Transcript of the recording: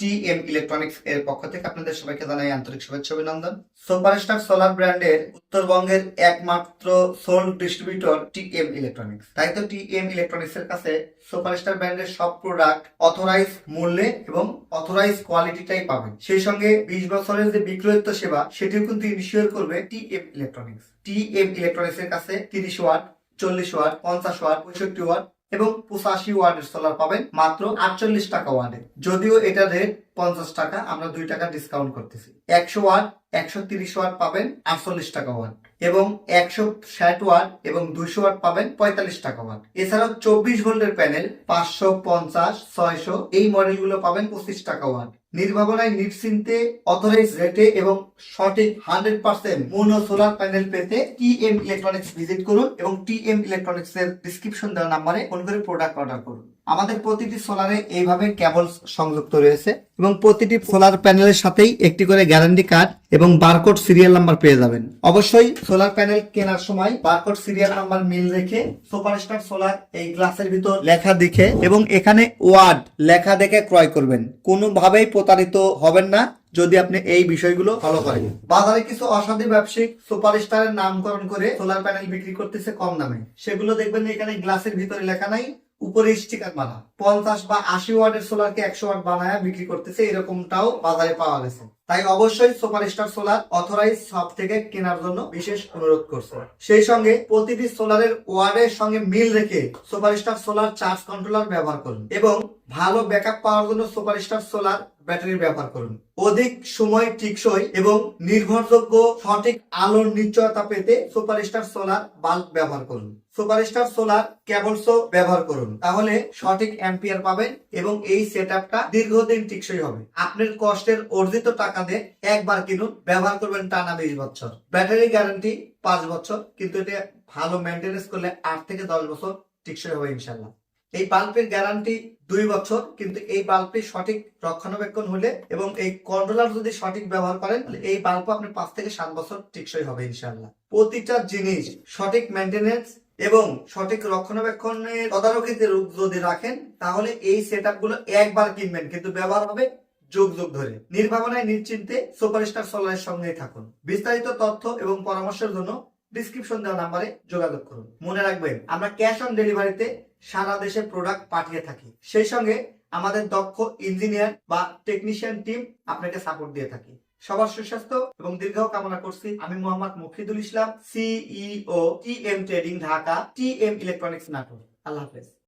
টি M electronics এর পক্ষ থেকে আপনাদের জানাই আন্তরিক সোলার ব্র্যান্ডের উত্তরবঙ্গের একমাত্র T M electronics. T M electronics এর কাছে সুপারস্টার ব্র্যান্ডের সব প্রোডাক্ট মূল্যে এবং অথরাইজ কোয়ালিটিটাই পাবেন। সেই সঙ্গে বিশ বছরের যে বিক্রয়ত্ব সেবা, সেটিও কিন্তু ইনিশিয়ার করবে T M electronics. T M electronics এর কাছে তিরিশ ওয়াট, চল্লিশ ওয়াট, পঞ্চাশ ওয়াট, পঁয়ষট্টি ওয়াট এবং পঁচাশি ওয়াটের সোলার পাবেন মাত্র আটচল্লিশ টাকা ওয়াটে যদিও এটা রেট পঞ্চাশ টাকা, আমরা দুই টাকা ডিসকাউন্ট করতেছি। একশো ওয়াট, একশো তিরিশ ওয়াট পাবেন, আটচল্লিশ টাকা ওয়াট। এবং একশো ষাট ওয়াট এবং দুইশো ওয়াট পাবেন, পঁয়তাল্লিশ টাকা ওয়াট। এছাড়াও চব্বিশ ভোল্টের প্যানেল পাঁচশো পঞ্চাশ, ছয়শো, এই মডেলগুলো পাবেন পঁচিশ টাকা ওয়াট। নির্ভাবনায় নিশ্চিন্তে অথরাইজ রেটে এবং সঠিক hundred percent mono solar panel পেতে টি এম ইলেকট্রনিক্স ভিজিট করুন এবং টি এম ইলেকট্রনিক্স এর ডিসক্রিপশন দেওয়া নাম্বারে ফোন করে প্রোডাক্ট অর্ডার করুন। আমাদের প্রতিটি সোলারে এইভাবে কেবল সংযুক্ত রয়েছে এবং প্রতিটি সোলার প্যানেলের সাথেই একটি করে গ্যারান্টি কার্ড এবং বারকোড সিরিয়াল নাম্বার পেয়ে যাবেন। অবশ্যই সোলার প্যানেল কেনার সময় বারকোড সিরিয়াল নাম্বার মিল রেখে সুপারস্টার সোলার এই গ্লাসের ভিতর লেখা দেখে এবং এখানে ওয়ার্ড লেখা দেখে ক্রয় করবেন। কোনোভাবেই প্রতারিত হবেন না যদি আপনি এই বিষয়গুলো ফলো করেন। বাজারে কিছু অসাধু ব্যবসায়িক সুপারস্টারের নামকরণ করে সোলার প্যানেল বিক্রি করতেছে কম দামে। সেগুলো দেখবেন এখানে গ্লাসের ভিতরে লেখা নাই। উপরে স্টিকার বানা পঞ্চাশ বা আশি ওয়াটের সোলারকে একশো ওয়াট বানায় বিক্রি করতেছে, এরকমটাও বাজারে পাওয়া গেছে। তাই অবশ্যই সুপারস্টার সোলার অথরাইজ শপ থেকে কেনার জন্য বিশেষ অনুরোধ করছে। সেই সঙ্গে প্রতিটি সোলারের ওয়ার্ডের সঙ্গে মিল রেখে সুপারস্টার সোলার চার্জ কন্ট্রোলার ব্যবহার করুন এবং ভালো ব্যাকআপ পাওয়ার জন্য সুপারস্টার সোলার ব্যাটারি ব্যবহার করুন। অধিক সময় টিকসই এবং নির্ভরযোগ্য সঠিক আলোর নিশ্চয়তা পেতে সুপারস্টার সোলার বাল্ব ব্যবহার করুন। সুপারস্টার সোলার কেবলসও ব্যবহার করুন। তাহলে সঠিক অ্যাম্পিয়ার পাবেন এবং এই সেট দীর্ঘদিন টিকসই হবে। আপনার কষ্টের অর্জিত টাকা দিয়ে একবার কিনুন, ব্যবহার করবেন টানা বিশ বছর। ব্যাটারি গ্যারান্টি পাঁচ বছর, কিন্তু এটা ভালো মেনটেনেন্স করলে আট থেকে দশ বছর টিকসই হবে ইনশাল্লাহ। এই বাল্বের গ্যারান্টি দুই বছর, কিন্তু এই বাল্বটি সঠিক রক্ষণাবেক্ষণ হলে এবং এই কন্ট্রোলার যদি সঠিক ব্যবহার করেন এই বাল্ব আপনি পাঁচ থেকে সাত বছর টিকসই হবে ইনশাল্লাহ। প্রতিটা জিনিস সঠিক মেনটেনেন্স এবং সঠিক রক্ষণাবেক্ষণের তদারকিতে যদি রাখেন, তাহলে এই সেটগুলো একবার কিনবেন, কিন্তু ব্যবহার হবে যুগ যুগ ধরে। নির্ভাবনায়, নিশ্চিন্তে সুপারস্টার সোলারের সঙ্গেই থাকুন। বিস্তারিত তথ্য এবং পরামর্শের জন্য ডিসক্রিপশন দেওয়া নাম্বারে যোগাযোগ করুন। মনে রাখবেন, আমরা ক্যাশ অন ডেলিভারিতে সারা দেশে প্রোডাক্ট পাঠিয়ে থাকি। সেই সঙ্গে আমাদের দক্ষ ইঞ্জিনিয়ার বা টেকনিশিয়ান টিম আপনাকে সাপোর্ট দিয়ে থাকি। সবার সুস্বাস্থ্য এবং দীর্ঘ কামনা করছি। আমি Mohammad Mufidul Islam CEO T M trading Dhaka T M electronics Natore. আল্লাহ হাফেজ।